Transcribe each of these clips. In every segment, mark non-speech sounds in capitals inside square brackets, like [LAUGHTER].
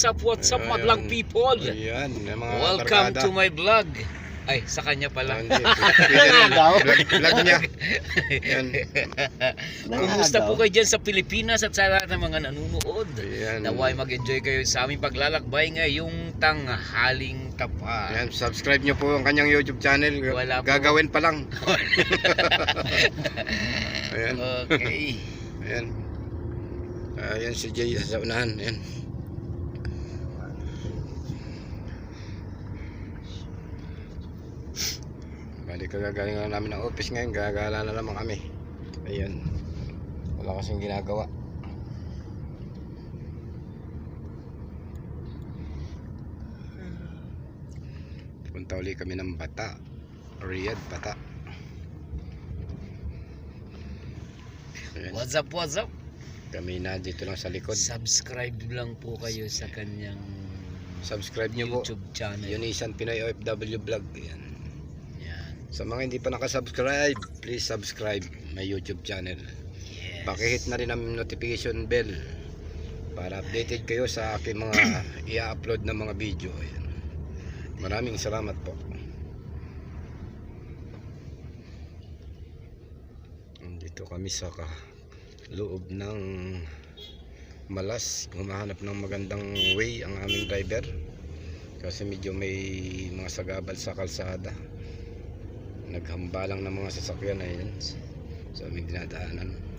what's up, what's up, madlang people? Ayan, mga Welcome barkada. to my vlog. Ay, sa kanya pala. [LAUGHS] Vlog, vlog niya. Ayan. [LAUGHS] Kumusta po kayo dyan sa Pilipinas at sa lahat ng mga nanonood? Ayan. Naway mag-enjoy kayo sa aming paglalakbay ngayong tanghaling tapa. Ayan, subscribe niyo po ang kanyang YouTube channel. Wala po. Gagawin pa lang. [LAUGHS] Ayan. Okay. Ayan. Ayan si Jay sa unahan. Ayan. Kagagaling lang namin ng office ngayon. Gagala na naman kami. Ayan. Wala kasing ginagawa. Punta uli kami ng Bata. Riyadh, Bata. Ayan. What's up, what's up? Kami na dito lang sa likod. Subscribe lang po kayo sa kanyang Subscribe niyo po. YouTube channel. Yunisan Pinoy OFW Vlog. Yan. Sa mga hindi pa nakasubscribe, please subscribe my YouTube channel. Yes. Pakihit na rin ang notification bell para updated kayo sa aking mga [COUGHS] i-upload na mga video. Ayan. Maraming salamat po. Dito kami sa ka loob ng malas humahanap ng magandang way ang aming driver kasi medyo may mga sagabal sa kalsada naghambalang ng mga sasakyan na yun. Sa aming dinadaanan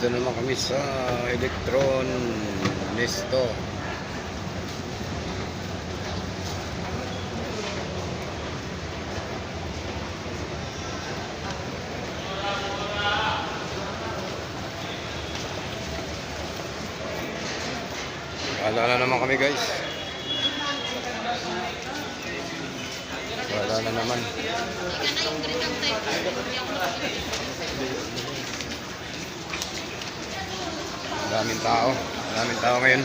Nandito naman kami sa Electron Nesto. Wala na naman kami guys. Wala na naman. Maraming tao. Maraming tao ngayon.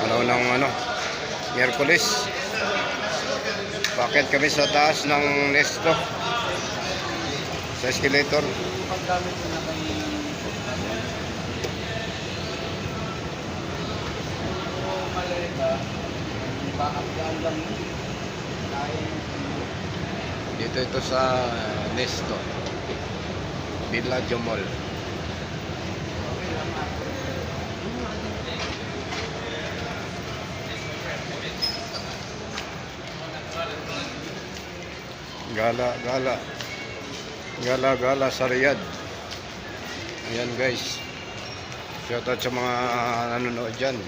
Araw ng ano, Miyerkules. Bakit kami sa taas ng Nesto? Sa escalator. Dito ito sa Nesto. Villaggio Mall. Gala, gala. Gala-gala sa Riyadh. Ayan guys. Shoutout sa mga nanonood dyan.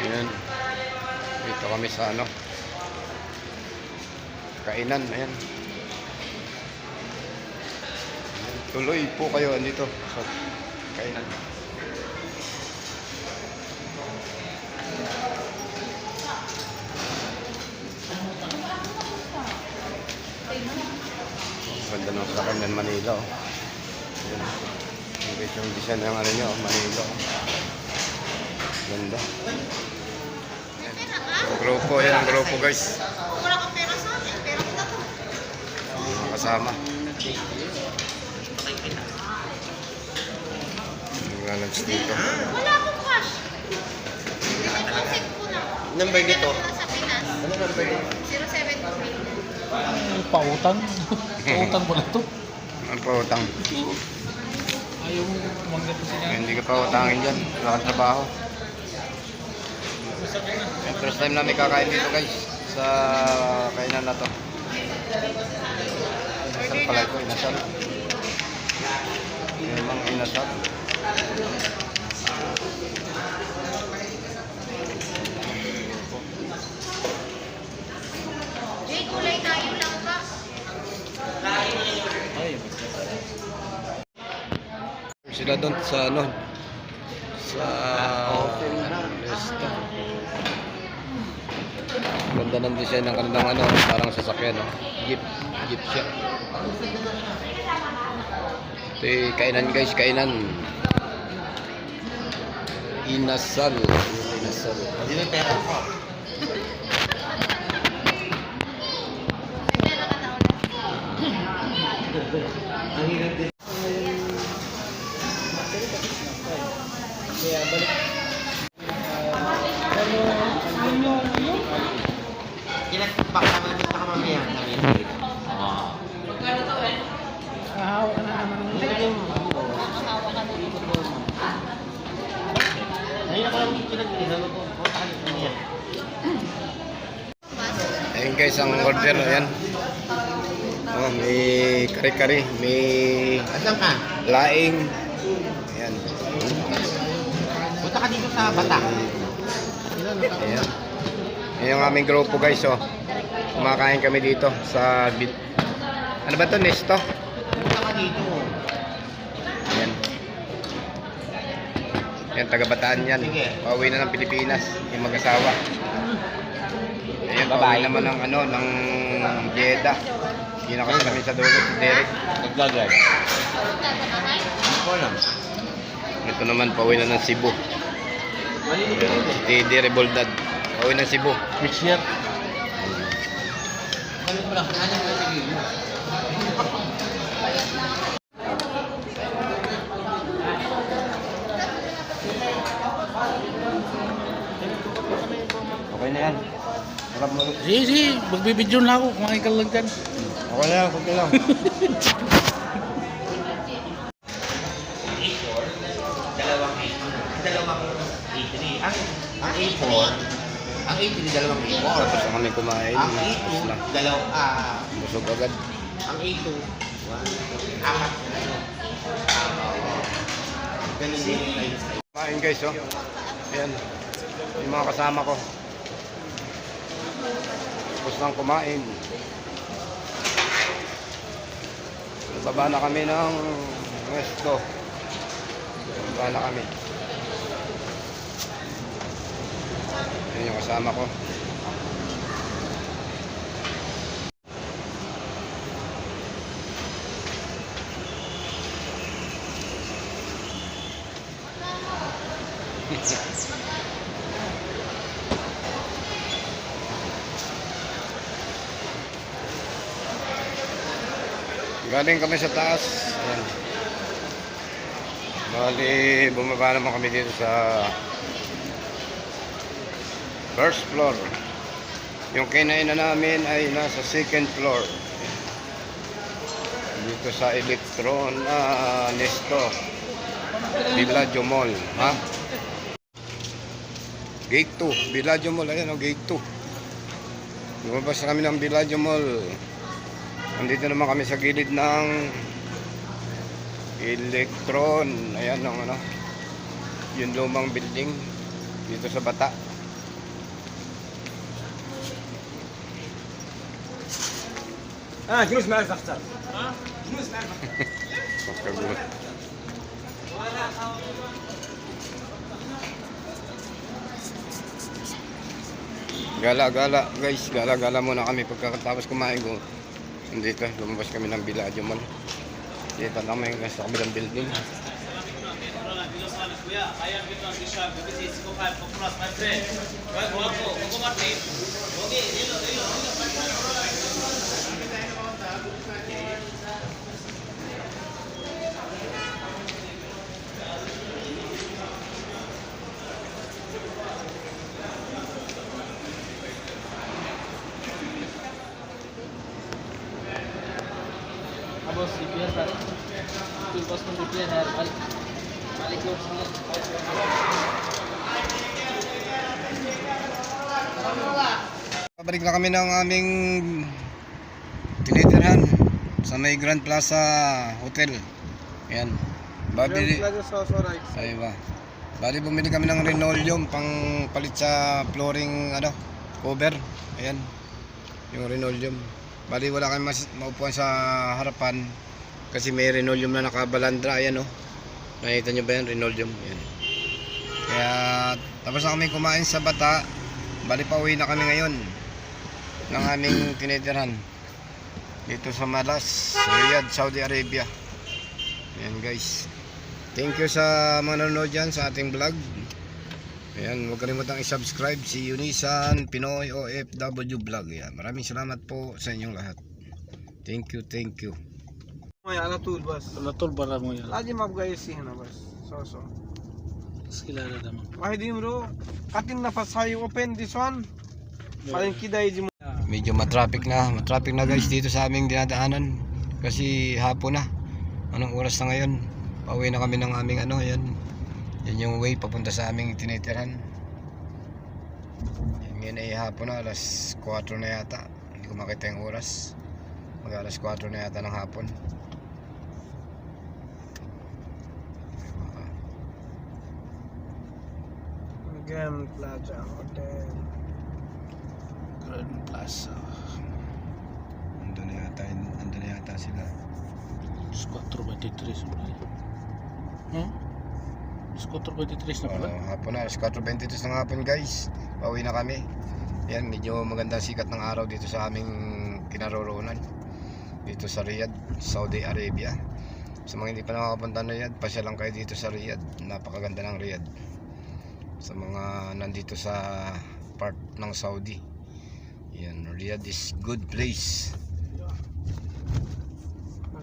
Ayan. Dito kami sa ano. Kainan. Ayan. Tuloy po kayo dito sa kainan. Ganda ng sakyan ng Manila. Oh. Ayan. Ang yung design ng ano nyo, Manila. oh. Ganda. Ayan. Ang grupo, yan ang grupo guys. Wala kang pera sa akin. Pera kita to. Mga kasama. Naglalunch dito. Wala akong cash. Deposit ko na. Number ko na sa Pinas. Ano number dito? 0723. Pautang. Pautang ko na to. Ano pa utang? Ayaw mo umanggap ko siya. Hindi ka pa utangin dyan. Wala kang trabaho. Eh, First time namin kakain dito guys. Sa kainan na to. Inasal pala ito. Inasal. Yung mga inasal. Jay, kulay tayo lang ba? Ay, Sila doon sa ano. Sa resto. Ganda ng design ng kanilang ano. Parang sasakyan. No? Jeep. Jeep siya. Ito yung kainan guys. Kainan. Inasal. Inasal. Hindi na pera. Pera ka na Kaya balik. Kinagpak naman sa kamamayan namin. Kahawa ka na naman. Nakakahawa ka na dito. Ngayon ako lang pinag-inom ko. Niya. Ayun guys, ang order na yan. Oh, may kare-kare, may Asan ka? laing. Ayan. Punta ka dito sa Batak. Ayan. Ayan yung aming grupo guys, oh. Kumakain kami dito sa bit. Ano ba to Nesto? Punta ka dito. Ayan. Ayan, taga Bataan yan. Sige. Pauwi na ng Pilipinas, yung mag-asawa. Ayan, pauwi Babae. naman ng ano, ng Jeddah. Hindi na kasi kami sa dulo, si Derek. Nagdagay. Hindi ko alam. Ito naman, pauwi na ng Cebu. Maliliit Ayan, ko si Teddy Revoldad. Pauwi ng Cebu. Which year? Okay na yan. Harap mo. Sige, sige. Magbibidyo na ako. Kumain ka lang dyan. Okay na yan, okay lang. [LAUGHS] Dalawang A2. Dalawang A3. Ang, ang A4, ang A3 dalawang A4. Tapos na kami kumain. Ang Tapos A2, na. dalawang, ah, Busog agad. ang A2, one, apat na ano. Ah. Ganun din yung lifestyle. Kumain guys, oh. Ayan. Yung mga kasama ko. Tapos lang kumain. Baba na kami ng resto. Baba na kami. Ayan yung kasama ko. [LAUGHS] Galing kami sa taas. Ayan. Bali, bumaba naman kami dito sa first floor. Yung kinainan namin ay nasa second floor. Dito sa Electron ah, Nesto. Villaggio Mall. Ha? Gate 2. Villaggio Mall. Ayan o, gate 2. Lumabas kami ng Villaggio Mall. Nandito naman kami sa gilid ng Electron. Ayan ang ano. Yung lumang building. Dito sa Bata. اه جلوس ما اعرف اختار Pagkagulo. Gala, gala, guys. Gala, gala muna kami pagkatapos kumain ko. Dito, lumabas kami ng Villaggio Mall. Dito lang kami sa kabilang building. अब Tapos CPS at tulpas ng replay na herbal. Malik yung sunod. Pabalik na kami ng aming tinitirhan sa may Grand Plaza Hotel. Ayan. Babili. Grand Plaza Soso Rides. Ay ba. Bali bumili kami ng linoleum pang palit sa flooring ano, cover. Ayan. Yung linoleum. Bali wala kami mas maupuan sa harapan kasi may linoleum na nakabalandra ayan oh. Nakita nyo ba yan? Linoleum. Ayan. Kaya tapos na kami kumain sa bata. Bali pa uwi na kami ngayon ng aming tinitirhan dito sa Malas, Riyadh, Saudi Arabia. Ayan guys. Thank you sa mga nanonood dyan sa ating vlog. Ayan, huwag kalimutang i-subscribe si Unisan Pinoy OFW Vlog. Ayan, maraming salamat po sa inyong lahat. Thank you, thank you. May anatul bas. Anatul bara mo yan. Lagi mabgay siya na bas. So, so. Skilala naman. Wahid yung bro, katin na pasayo open this one. Paling kiday mo. Medyo matraffic na, matraffic na guys dito sa aming dinadaanan. Kasi hapon na. Anong oras na ngayon? Pauwi na kami ng aming ano, ayan. Yan yung way papunta sa aming tinitiran. Yan ngayon ay hapon na alas 4 na yata. Hindi ko makita yung oras. Mag alas 4 na yata ng hapon. Grand Plaza Hotel. Grand Plaza. Andun na yata, andun na yata sila. 4.23 sebenarnya. Hmm? 423 na pala Uh, hapon na, alas 4.23 ng hapon guys. Pauwi na kami. Yan, medyo magandang sikat ng araw dito sa aming kinaroroonan. Dito sa Riyadh, Saudi Arabia. Sa mga hindi pa nakakapunta ng Riyadh, pasya lang kayo dito sa Riyadh. Napakaganda ng Riyadh. Sa mga nandito sa part ng Saudi. Yan, Riyadh is good place.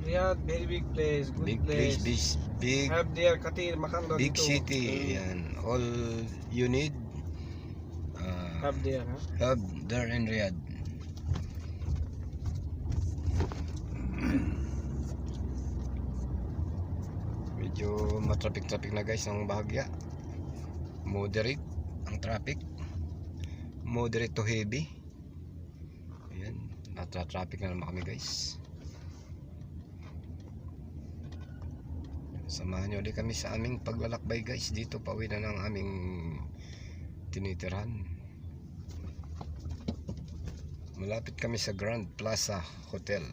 Riyadh, very big place, good big place. place big, big, Have their Katir, Makanda Big dito. city, mm. yan. All you need, uh, have there, huh? Have there in Riyadh. [CLEARS THROAT] Medyo matrapik-trapik na guys ng bahagya. Moderate ang traffic. Moderate to heavy. Ayan, natra-traffic na naman kami guys. samahan nyo ulit kami sa aming paglalakbay guys. Dito pauwi na ng aming tinitirhan malapit kami sa Grand Plaza Hotel.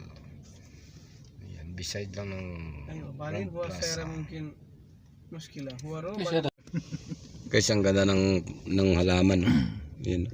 Yan beside lang ng Ayun, Grand Plaza. guys ang ganda ng, ng halaman. No? yan